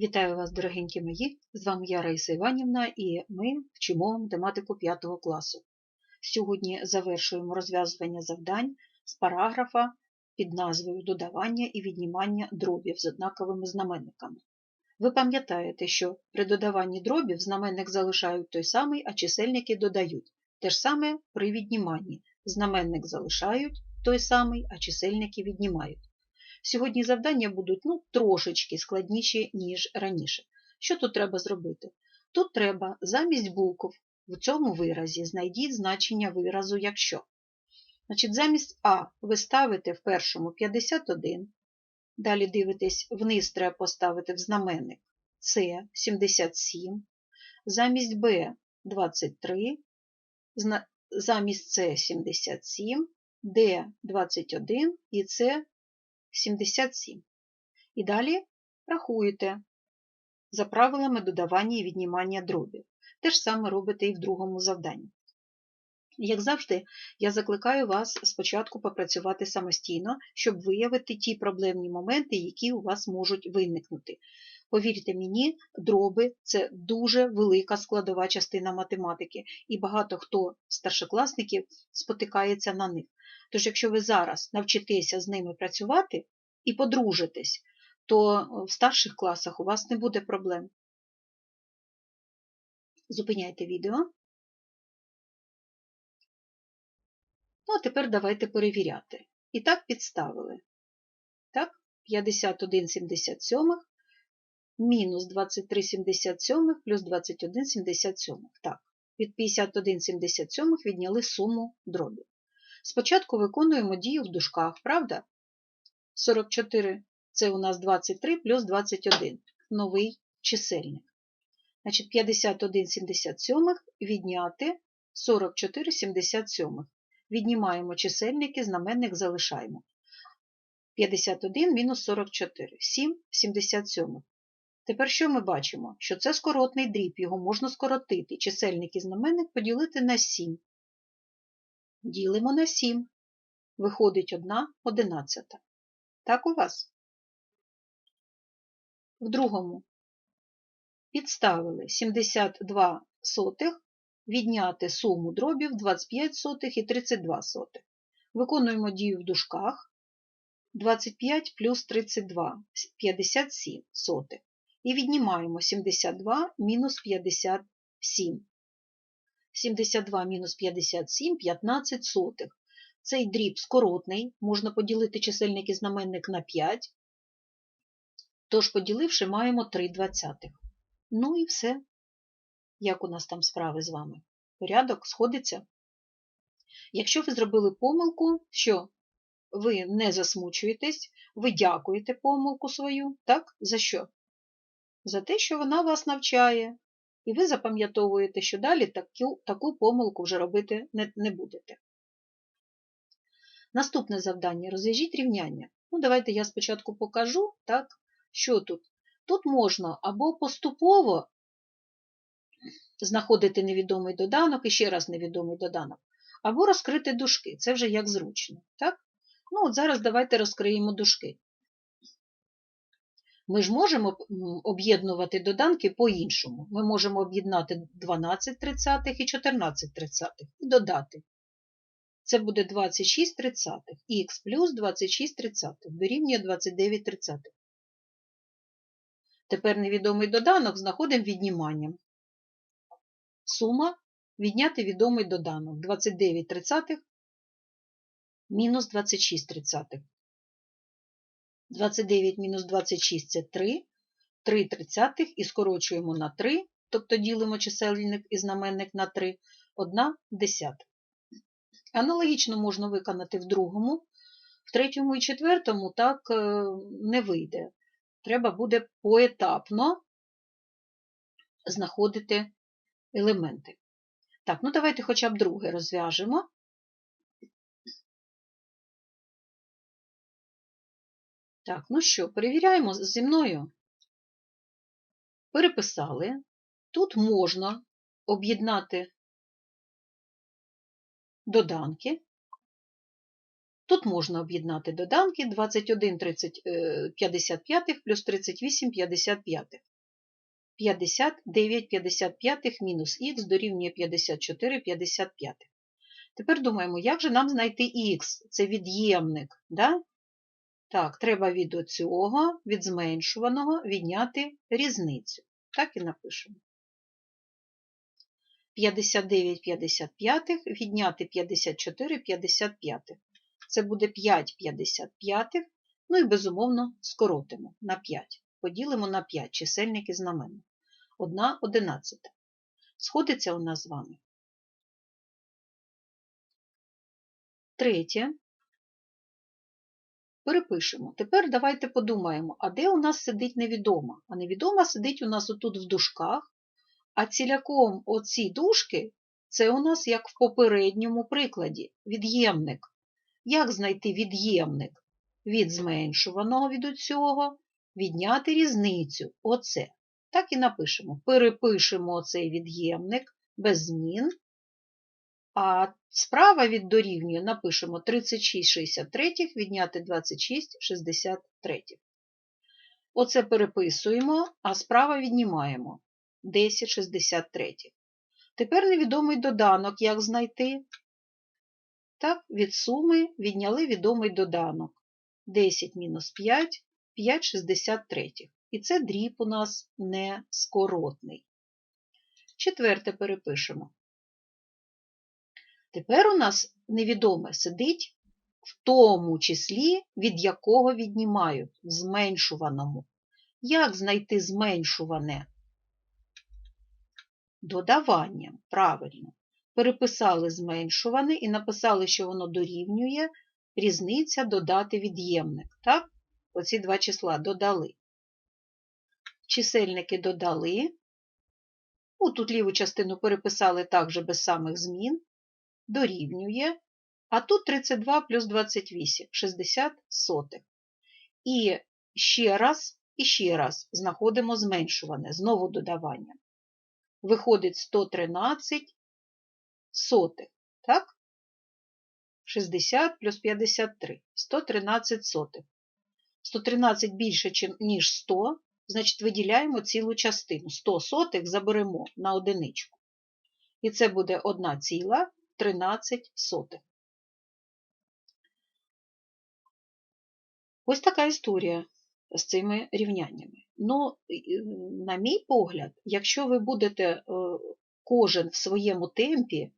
Вітаю вас, дорогенькі мої! З вами я Раїса Іванівна і ми вчимо математику 5 класу. Сьогодні завершуємо розв'язування завдань з параграфа під назвою Додавання і віднімання дробів з однаковими знаменниками. Ви пам'ятаєте, що при додаванні дробів знаменник залишають той самий, а чисельники додають. Те ж саме при відніманні. Знаменник залишають той самий, а чисельники віднімають. Сьогодні завдання будуть ну, трошечки складніші, ніж раніше. Що тут треба зробити? Тут треба замість букв в цьому виразі знайдіть значення виразу якщо. Значить, Замість А ви ставите в першому 51, далі дивитесь, вниз треба поставити в знаменник С 77, замість Б 23, замість С 77, Д 21 і С 77. І далі рахуєте за правилами додавання і віднімання дробів. Те ж саме робите і в другому завданні. Як завжди, я закликаю вас спочатку попрацювати самостійно, щоб виявити ті проблемні моменти, які у вас можуть виникнути. Повірте мені, дроби це дуже велика складова частина математики, і багато хто з старшокласників спотикається на них. Тож, якщо ви зараз навчитеся з ними працювати і подружитесь, то в старших класах у вас не буде проблем. Зупиняйте відео. Ну, а тепер давайте перевіряти. І так підставили. Так, 51,77 мінус 23,77 плюс 21,77. Так, від 51,77 відняли суму дробів. Спочатку виконуємо дію в дужках, правда? 44 це у нас 23 плюс 21, новий чисельник. Значить, 51,77 відняти 44,77. Віднімаємо чисельники, знаменник залишаємо. 51 мінус 44, 7,77. Тепер що ми бачимо? Що це скоротний дріб, його можна скоротити. Чисельник і знаменник поділити на 7. Ділимо на 7. Виходить 1 одинадцята. Так у вас? В другому підставили 72 сотих, відняти суму дробів 25 сотих і 32 сотих. Виконуємо дію в дужках 25 плюс 32 57 сотих. І віднімаємо 72 мінус 57. 72 мінус 57 15 сотих. Цей дріб скоротний, можна поділити чисельник і знаменник на 5, тож, поділивши, маємо 3 двадцятих. Ну і все. Як у нас там справи з вами? Порядок сходиться? Якщо ви зробили помилку, що ви не засмучуєтесь, ви дякуєте помилку свою, так? За що? За те, що вона вас навчає, і ви запам'ятовуєте, що далі таку, таку помилку вже робити не, не будете. Наступне завдання розв'яжіть рівняння. Ну, Давайте я спочатку покажу, так, що тут. Тут можна або поступово знаходити невідомий доданок і ще раз невідомий доданок, або розкрити дужки. Це вже як зручно. так? Ну, от Зараз давайте розкриємо дужки. Ми ж можемо об'єднувати доданки по-іншому. Ми можемо об'єднати 12 тридцятих і 14 тридцятих і додати. Це буде 26 тридцятих. Х плюс 26 тридцятих дорівнює 29 тридцятих. Тепер невідомий доданок знаходимо відніманням. Сума відняти відомий доданок 29 тридцятих мінус 26 тридцятих. 29 мінус 26 це 3, 3 тридцятих і скорочуємо на 3, тобто ділимо чисельник і знаменник на 3, 1 десята. Аналогічно можна виконати в другому, в третьому і четвертому так е, не вийде. Треба буде поетапно знаходити елементи. Так, ну давайте хоча б друге розв'яжемо. Так, ну що, перевіряємо зі мною. Переписали. Тут можна об'єднати доданки. Тут можна об'єднати доданки 21 30, 55 плюс 38 55. 59 55 мінус х дорівнює 54 55. Тепер думаємо, як же нам знайти х? Це від'ємник. Да? Так, треба від оцього, від зменшуваного відняти різницю. Так і напишемо. 59 55 відняти 54 55. Це буде 5 55, ну і безумовно скоротимо на 5. Поділимо на 5 чисельники знаменник. 1 одинадцята. Сходиться у нас з вами. Третє. Перепишемо. Тепер давайте подумаємо, а де у нас сидить невідома? А невідома сидить у нас отут в дужках, а ціляком оці дужки це у нас як в попередньому прикладі від'ємник. Як знайти від'ємник? Від зменшуваного від усього, відняти різницю. Оце. Так і напишемо. Перепишемо оцей від'ємник без змін. А справа від дорівнює напишемо 36 63 відняти 26 63. Оце переписуємо, а справа віднімаємо 10 63. Тепер невідомий доданок, як знайти. Так, від суми відняли відомий доданок. 10 мінус 5, 5 63. І це дріб у нас не скоротний. Четверте перепишемо. Тепер у нас невідоме сидить в тому числі, від якого віднімають, в зменшуваному. Як знайти зменшуване? Додаванням, правильно. Переписали зменшуване і написали, що воно дорівнює різниця додати від'ємник. Так? Оці два числа додали. Чисельники додали. Ну, Тут ліву частину переписали також без самих змін дорівнює, а тут 32 плюс 28, 60 сотих. І ще раз, і ще раз знаходимо зменшуване, знову додавання. Виходить 113 сотих, так? 60 плюс 53, 113 сотих. 113 більше, ніж 100, значить виділяємо цілу частину. 100 сотих заберемо на одиничку. І це буде 1 ціла 13 сотих. Ось така історія з цими рівняннями. Ну, на мій погляд, якщо ви будете е, кожен в своєму темпі,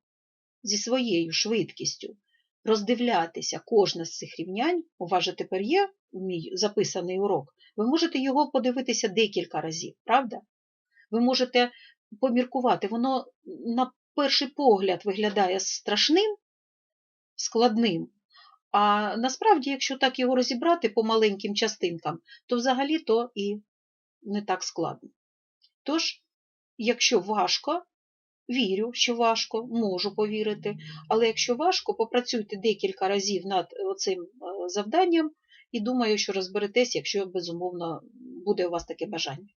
зі своєю швидкістю, роздивлятися кожне з цих рівнянь, у вас же тепер є мій записаний урок, ви можете його подивитися декілька разів, правда? Ви можете поміркувати, воно на перший погляд виглядає страшним, складним, а насправді, якщо так його розібрати по маленьким частинкам, то взагалі то і не так складно. Тож, якщо важко, вірю, що важко, можу повірити, але якщо важко, попрацюйте декілька разів над цим е, завданням і думаю, що розберетесь, якщо, безумовно, буде у вас таке бажання.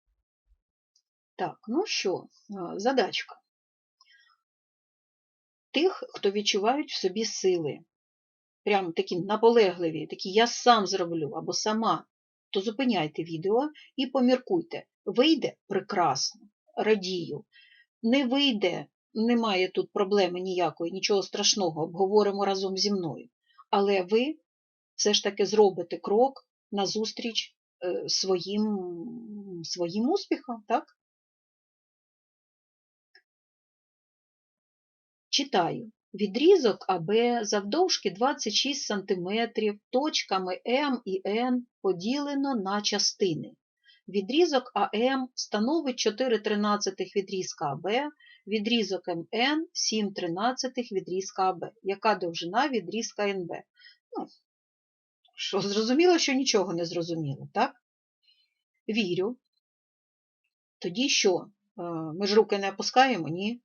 Так, ну що, е, задачка тих, хто відчувають в собі сили. Прям такі наполегливі, такі я сам зроблю або сама, то зупиняйте відео і поміркуйте. Вийде прекрасно, радію. Не вийде, немає тут проблеми ніякої, нічого страшного, обговоримо разом зі мною. Але ви все ж таки зробите крок назустріч е, своїм, своїм успіхам, так? Читаю. Відрізок АБ завдовжки 26 см точками М і Н поділено на частини. Відрізок АМ становить 4 тринадцятих відрізка АБ, відрізок МН 7 тринадцятих відрізка АБ. Яка довжина відрізка НБ? Ну, що, Зрозуміло, що нічого не зрозуміло, так? Вірю. Тоді що? Е, ми ж руки не опускаємо? Ні.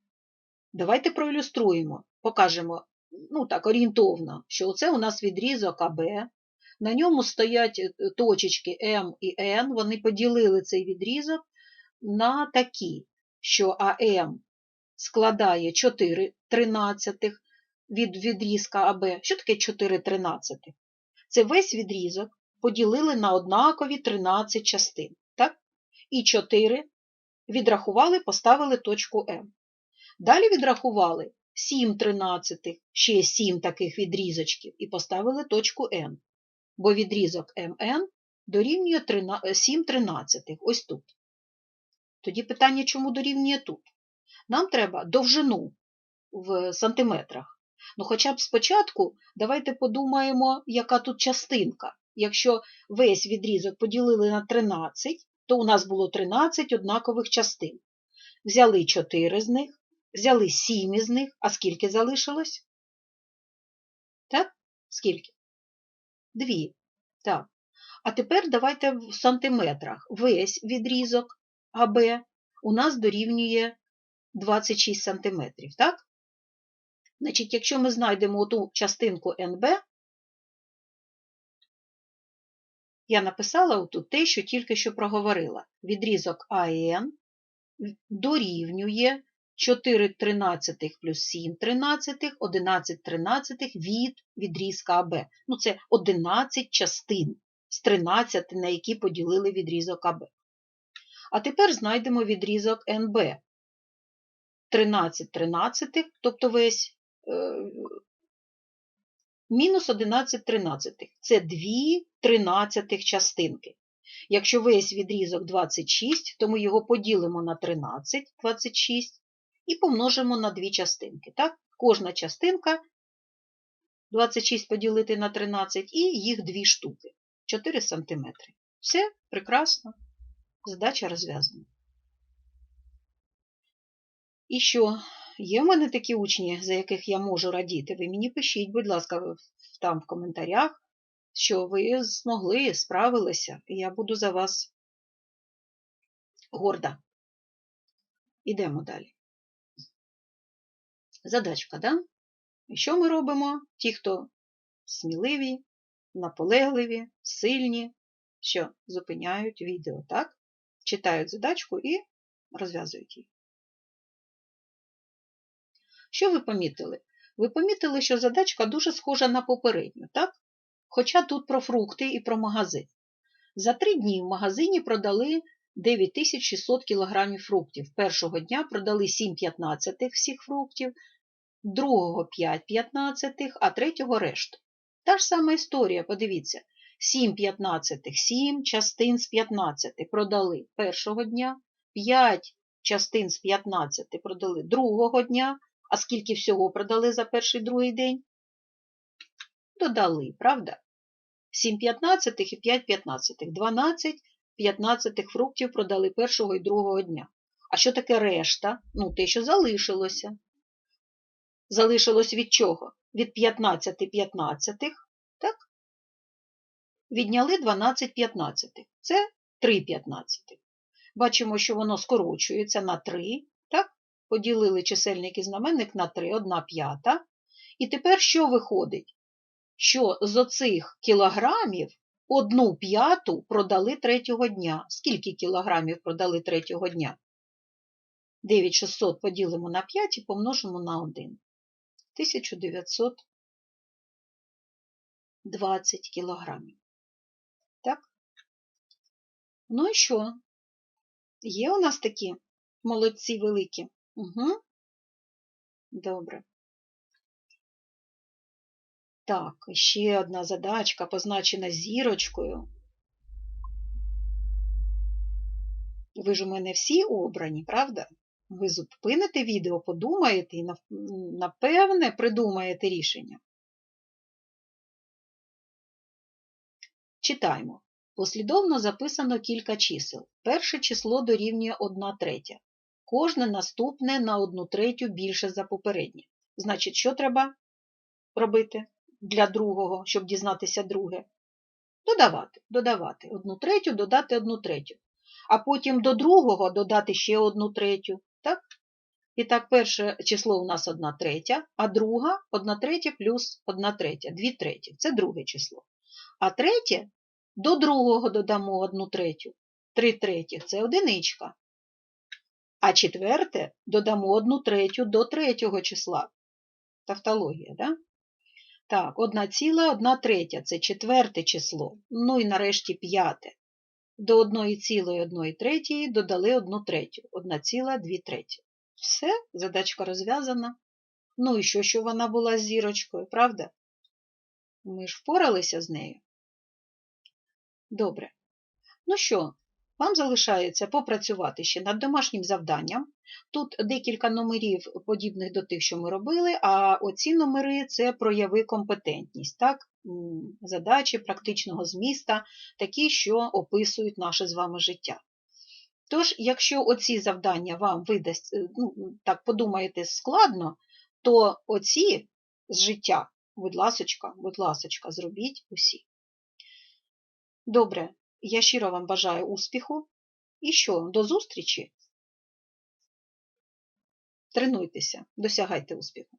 Давайте проілюструємо, покажемо ну так, орієнтовно, що це у нас відрізок АБ, на ньому стоять е, точечки М і Н, вони поділили цей відрізок на такі, що АМ складає 4 тринадцятих від відрізка АБ. Що таке 4 тринадцятих? Це весь відрізок поділили на однакові 13 частин. так? І 4 відрахували, поставили точку М. Далі відрахували 7 тринадцятих, ще 7 таких відрізочків і поставили точку N, бо відрізок МН дорівнює 7 тринадцятих, ось тут. Тоді питання, чому дорівнює тут? Нам треба довжину в сантиметрах. Ну, хоча б спочатку давайте подумаємо, яка тут частинка. Якщо весь відрізок поділили на 13, то у нас було 13 однакових частин. Взяли 4 з них, взяли 7 із них, а скільки залишилось? Так? Скільки? Дві. Так. А тепер давайте в сантиметрах. Весь відрізок АБ у нас дорівнює 26 сантиметрів, так? Значить, якщо ми знайдемо ту частинку НБ, я написала тут те, що тільки що проговорила. Відрізок АН дорівнює 4 тринадцятих плюс 7 тринадцятих, 11 тринадцятих від відрізка АБ. Ну, це 11 частин з 13, на які поділили відрізок АБ. А тепер знайдемо відрізок НБ. 13 тринадцятих, тобто весь е, мінус 11 тринадцятих. Це 2 тринадцятих частинки. Якщо весь відрізок 26, то ми його поділимо на 13, 26, і помножимо на дві частинки. Так? Кожна частинка 26 поділити на 13 і їх дві штуки. 4 см. Все прекрасно. Задача розв'язана. І що? Є в мене такі учні, за яких я можу радіти. Ви мені пишіть, будь ласка, там в коментарях, що ви змогли, справилися, і я буду за вас горда. Ідемо далі. Задачка, да? І що ми робимо? Ті, хто сміливі, наполегливі, сильні, що зупиняють відео, так? Читають задачку і розв'язують її. Що ви помітили? Ви помітили, що задачка дуже схожа на попередню, так? Хоча тут про фрукти і про магазин. За три дні в магазині продали 9600 кг фруктів. Першого дня продали 7,15 всіх фруктів, другого 5,15, а третього решту. Та ж сама історія, подивіться, 7,15 7 частин з 15 продали першого дня, 5 частин з 15 продали другого дня, а скільки всього продали за перший другий день? Додали, правда? 7 15 і 5 15. 12 15 фруктів продали першого і другого дня. А що таке решта? Ну, те, що залишилося. Залишилось від чого? Від 15 15, так? Відняли 12 15. Це 3 15. Бачимо, що воно скорочується на 3, так? Поділили чисельник і знаменник на 3, 1 п'ята. І тепер що виходить? Що з оцих кілограмів одну п'яту продали третього дня. Скільки кілограмів продали третього дня? 9600 поділимо на 5 і помножимо на 1. 1920 кілограмів. Так? Ну і що? Є у нас такі молодці великі? Угу. Добре. Так, ще одна задачка позначена зірочкою. Ви ж у мене всі обрані, правда? Ви зупините відео, подумаєте і, напевне, придумаєте рішення. Читаємо. Послідовно записано кілька чисел. Перше число дорівнює 1 третя. Кожне наступне на 1 третю більше за попереднє. Значить, що треба робити? Для другого, щоб дізнатися друге. Додавати, додавати одну третю, додати одну третю. А потім до другого додати ще одну третю. Так? І так, перше число у нас одна третя, а друга одна третя плюс одна третя, дві треті. Це друге число. А третє до другого додамо одну третю. Три третіх це одиничка. А четверте додамо одну третю до третього числа. Тавтологія, да? Так, одна ціла, одна третя це четверте число. Ну і нарешті п'яте. до 1,1 третьої додали 1 третю, 1,2 треті. Все, задачка розв'язана. Ну і що, що вона була з зірочкою, правда? Ми ж впоралися з нею. Добре. Ну що, вам залишається попрацювати ще над домашнім завданням. Тут декілька номерів, подібних до тих, що ми робили, а оці номери це прояви компетентність, так? задачі практичного зміста, такі, що описують наше з вами життя. Тож, якщо оці завдання вам видасть, е, ну, так подумаєте, складно, то оці з життя, будь ласочка, будь ласочка, зробіть усі. Добре, я щиро вам бажаю успіху. І що, до зустрічі? Тренуйтеся, досягайте успіху.